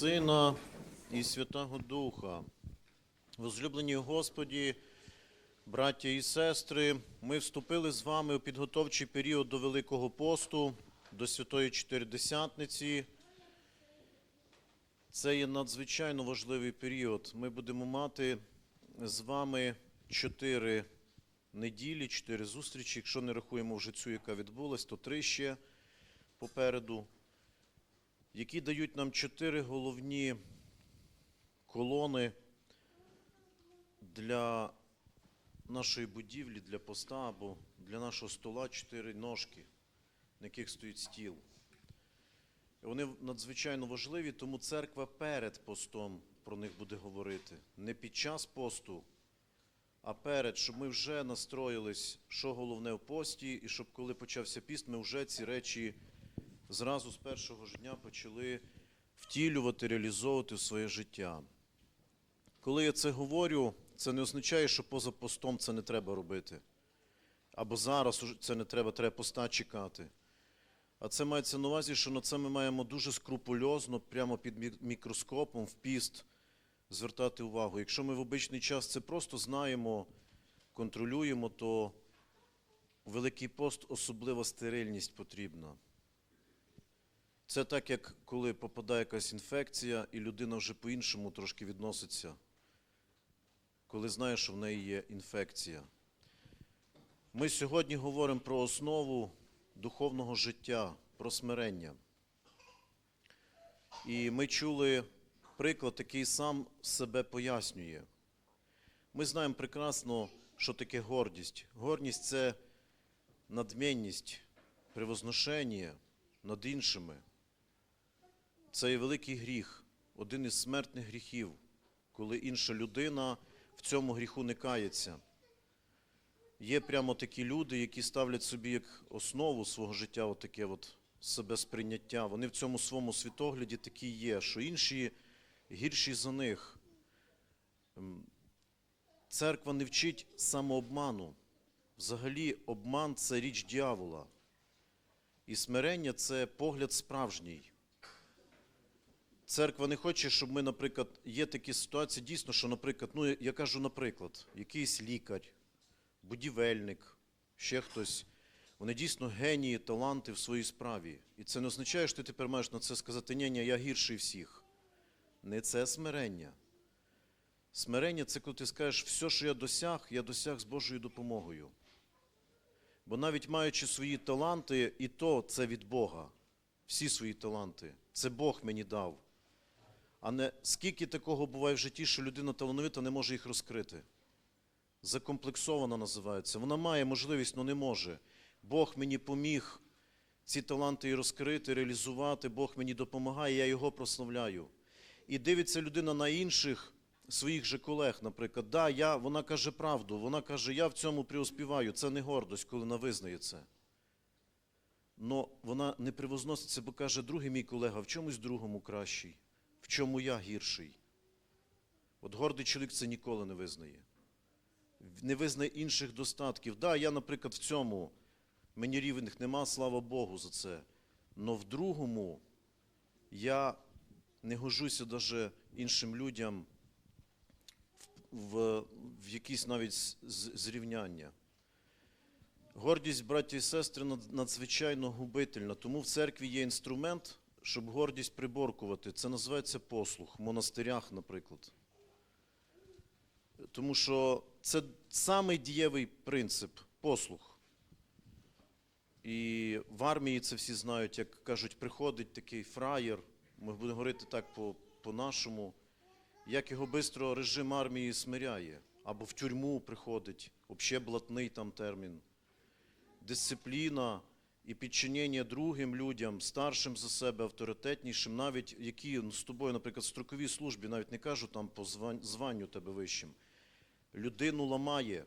Сина і Святого Духа. Возлюблені Господі, браття і сестри, ми вступили з вами у підготовчий період до Великого посту, до Святої Чотиридесятниці. Це є надзвичайно важливий період. Ми будемо мати з вами чотири неділі, чотири зустрічі. Якщо не рахуємо вже цю, яка відбулась, то три ще попереду які дають нам чотири головні колони для нашої будівлі, для поста або для нашого стола чотири ножки, на яких стоїть стіл. І Вони надзвичайно важливі, тому церква перед постом про них буде говорити. Не під час посту, а перед, щоб ми вже настроїлись, що головне в пості, і щоб коли почався піст, ми вже ці речі зразу з першого ж дня почали втілювати, реалізовувати своє життя. Коли я це говорю, це не означає, що поза постом це не треба робити. Або зараз це не треба, треба поста чекати. А це мається на увазі, що на це ми маємо дуже скрупульозно, прямо під мікроскопом, в піст звертати увагу. Якщо ми в обичний час це просто знаємо, контролюємо, то Великий пост особлива стерильність потрібна. Це так, як коли попадає якась інфекція, і людина вже по-іншому трошки відноситься, коли знає, що в неї є інфекція. Ми сьогодні говоримо про основу духовного життя, про смирення. І ми чули приклад, який сам себе пояснює. Ми знаємо прекрасно, що таке гордість. Гордість це надмінність, превозношення над іншими. Це є великий гріх, один із смертних гріхів, коли інша людина в цьому гріху не кається. Є прямо такі люди, які ставлять собі як основу свого життя отаке от себе сприйняття. Вони в цьому своєму світогляді такі є, що інші гірші за них. Ем, Церква не вчить самообману. Взагалі, обман це річ дьявола. І смирення це погляд справжній. Церква не хоче, щоб ми, наприклад, є такі ситуації, дійсно, що, наприклад, ну я кажу, наприклад, якийсь лікар, будівельник, ще хтось, вони дійсно генії, таланти в своїй справі. І це не означає, що ти тепер маєш на це сказати, ні, ні, я гірший всіх. Не це смирення. Смирення це коли ти скажеш, все, що я досяг, я досяг з Божою допомогою. Бо навіть маючи свої таланти, і то це від Бога. Всі свої таланти. Це Бог мені дав. А не скільки такого буває в житті, що людина талановита не може їх розкрити. Закомплексована називається. Вона має можливість, але не може. Бог мені поміг ці таланти і розкрити, реалізувати, Бог мені допомагає, я його прославляю. І дивиться людина на інших своїх же колег, наприклад, да, я, вона каже правду, вона каже, я в цьому преуспіваю. Це не гордость, коли вона визнає це. Но вона не привозноситься, бо каже, другий мій колега в чомусь другому кращий, чому я гірший. От гордий чоловік це ніколи не визнає. Не визнає інших достатків. Да, я, наприклад, в цьому, мені рівних нема, слава Богу за це. Но в другому я не гожуся даже іншим людям в, в, якісь навіть зрівняння. Гордість, браті і сестри, надзвичайно губительна. Тому в церкві є інструмент, щоб гордість приборкувати. Це називається послух в монастирях, наприклад. Тому що це самий дієвий принцип послух. І в армії це всі знають, як кажуть, приходить такий фраєр, ми будемо говорити так по- по-нашому, як його швидко режим армії смиряє. Або в тюрму приходить, взагалі блатний там термін дисципліна і підчинення другим людям, старшим за себе, авторитетнішим, навіть які ну, з тобою, наприклад, в строковій службі, навіть не кажу там по званню тебе вищим, людину ламає,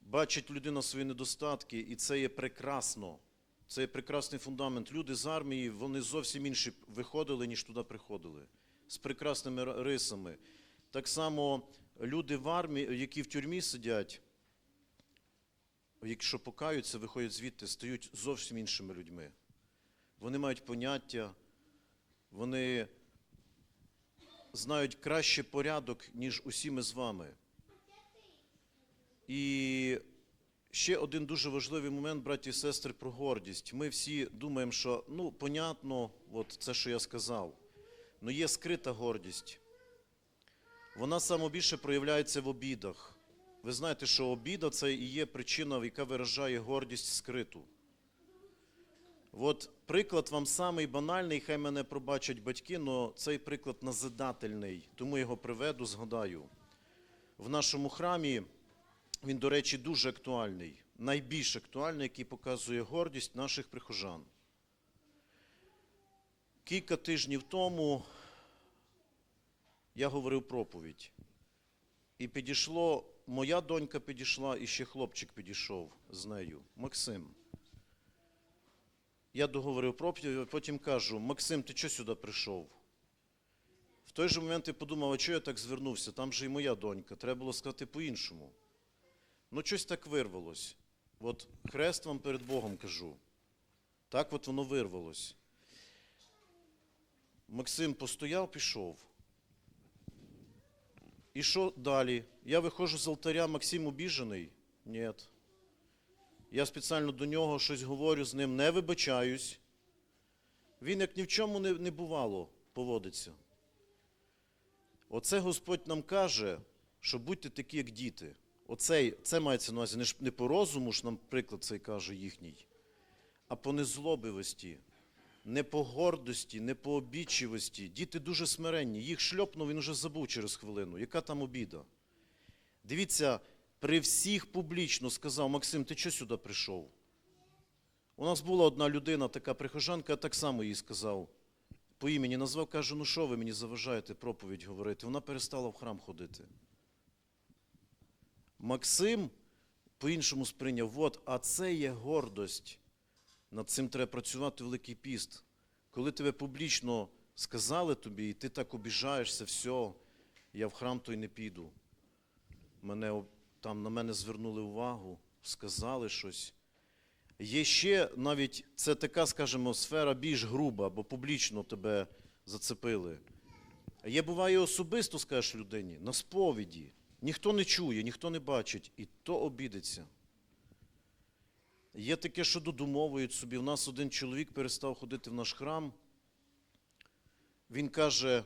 бачить людина свої недостатки, і це є прекрасно. Це є прекрасний фундамент. Люди з армії, вони зовсім інші виходили, ніж туди приходили, з прекрасними рисами. Так само люди в армії, які в тюрмі сидять, якщо покаються, виходять звідти, стають зовсім іншими людьми. Вони мають поняття, вони знають краще порядок, ніж усі ми з вами. І ще один дуже важливий момент, браті і сестри, про гордість. Ми всі думаємо, що ну, понятно, от це, що я сказав. але є скрита гордість. Вона саме більше проявляється в обідах. Ви знаєте, що обіда це і є причина, яка виражає гордість скриту. От приклад вам самий банальний, хай мене пробачать батьки, але цей приклад назидательний, тому його приведу, згадаю. В нашому храмі він, до речі, дуже актуальний, найбільш актуальний, який показує гордість наших прихожан. Кілька тижнів тому я говорив проповідь. І підійшло, моя донька підійшла, і ще хлопчик підійшов з нею, Максим. Я договорив проповідь, потім кажу: Максим, ти чого сюди прийшов? В той же момент я подумав, а чого я так звернувся? Там же і моя донька, треба було сказати по-іншому. Ну, щось так вирвалось. От хрест вам перед Богом кажу. Так от воно вирвалось. Максим постояв, пішов. І що далі? Я виходжу з алтаря, Максим обіжений? Ні. Я спеціально до нього щось говорю з ним, не вибачаюсь. Він як ні в чому не, не бувало поводиться. Оце Господь нам каже, що будьте такі, як діти. Оцей, це мається на увазі не по розуму ж нам приклад цей каже їхній, а по незлобивості, не по гордості, не по обічливості. Діти дуже смиренні. Їх шльопнув, він уже забув через хвилину. Яка там обіда? Дивіться, при всіх публічно сказав, Максим, ти чого сюди прийшов? У нас була одна людина, така прихожанка, я так само їй сказав. По імені назвав, каже, ну що ви мені заважаєте проповідь говорити? Вона перестала в храм ходити. Максим по-іншому сприйняв, от, а це є гордость. Над цим треба працювати Великий піст. Коли тебе публічно сказали тобі, і ти так обіжаєшся, все, я в храм той не піду. Мене, там на мене звернули увагу, сказали щось. Є ще навіть це така, скажімо, сфера більш груба, бо публічно тебе зацепили. Є буває особисто, скажеш людині, на сповіді. Ніхто не чує, ніхто не бачить, і то обідеться. Є таке, що додумовують собі. У нас один чоловік перестав ходити в наш храм. Він каже: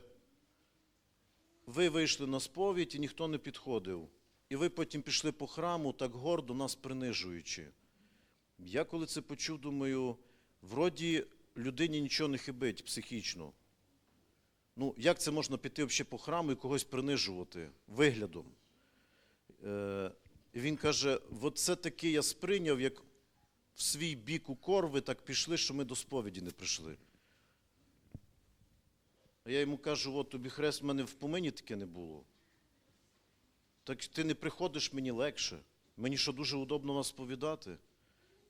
ви вийшли на сповідь і ніхто не підходив. І ви потім пішли по храму так гордо, нас принижуючи. Я коли це почув, думаю, вроді людині нічого не хибить психічно. Ну, як це можна піти взагалі по храму і когось принижувати виглядом? Е, він каже: от це таки я сприйняв, як в свій бік укор ви так пішли, що ми до сповіді не прийшли. А я йому кажу: от тобі хрест в мене в помині таке не було. Так ти не приходиш мені легше. Мені що дуже удобно вас сповідати.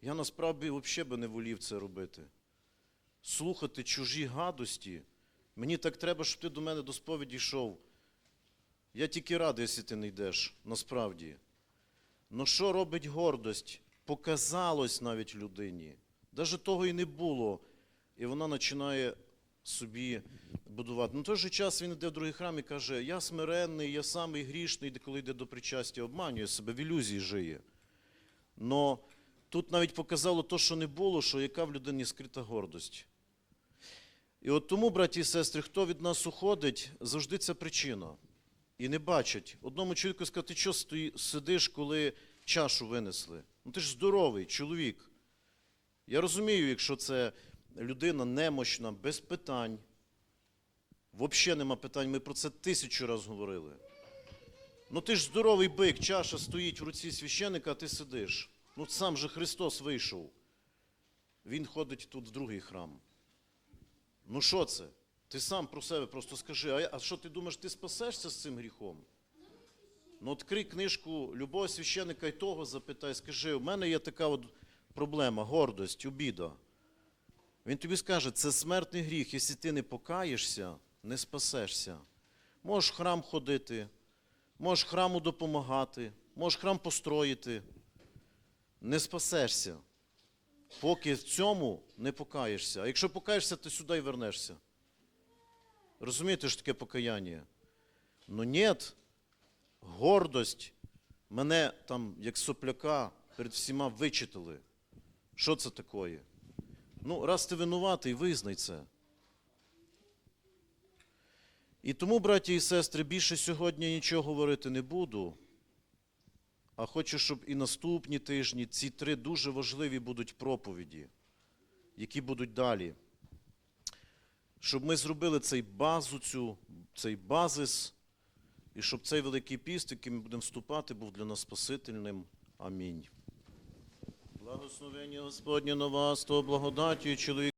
Я насправді взагалі би не волів це робити. Слухати чужі гадості. Мені так треба, щоб ти до мене до сповіді йшов. Я тільки радий, якщо ти не йдеш, насправді. Ну що робить гордость? Показалось навіть людині. Навіть того і не було. І вона починає собі будувати. На той же час він йде в другий храм і каже: Я смиренний, я самий грішний, коли йде до причастя, обманює себе, в ілюзії жиє. Но тут навіть показало те, що не було, що яка в людині скрита гордость. І от тому, браті і сестри, хто від нас уходить, завжди це причина. І не бачать. Одному чоловіку сказати, ти що сидиш, коли чашу винесли? Ну ти ж здоровий чоловік. Я розумію, якщо це людина немощна, без питань. Взагалі нема питань, ми про це тисячу разів говорили. Ну ти ж здоровий бик, чаша стоїть в руці священика, а ти сидиш. Ну сам же Христос вийшов. Він ходить тут в другий храм. Ну що це? Ти сам про себе просто скажи, а що ти думаєш, ти спасешся з цим гріхом? Ну, відкрий книжку любого священика і того запитай, скажи, у мене є така от проблема, гордость, обіда. Він тобі скаже, це смертний гріх, якщо ти не покаєшся, не спасешся. Можеш в храм ходити, можеш храму допомагати, можеш храм построїти. Не спасешся, поки в цьому не покаєшся. А якщо покаєшся, ти сюди й вернешся. Розумієте, що таке покаяння? Ну ні, гордость мене там, як сопляка, перед всіма вичитали. Що це таке? Ну, раз ти винуватий, визнай це. І тому, браті і сестри, більше сьогодні нічого говорити не буду. А хочу, щоб і наступні тижні ці три дуже важливі будуть проповіді, які будуть далі. Щоб ми зробили цей базу, цю, цей базис, і щоб цей великий піст, який ми будемо вступати, був для нас спасительним. Амінь. Благословення Господнє на вас, то благодаті чоловік.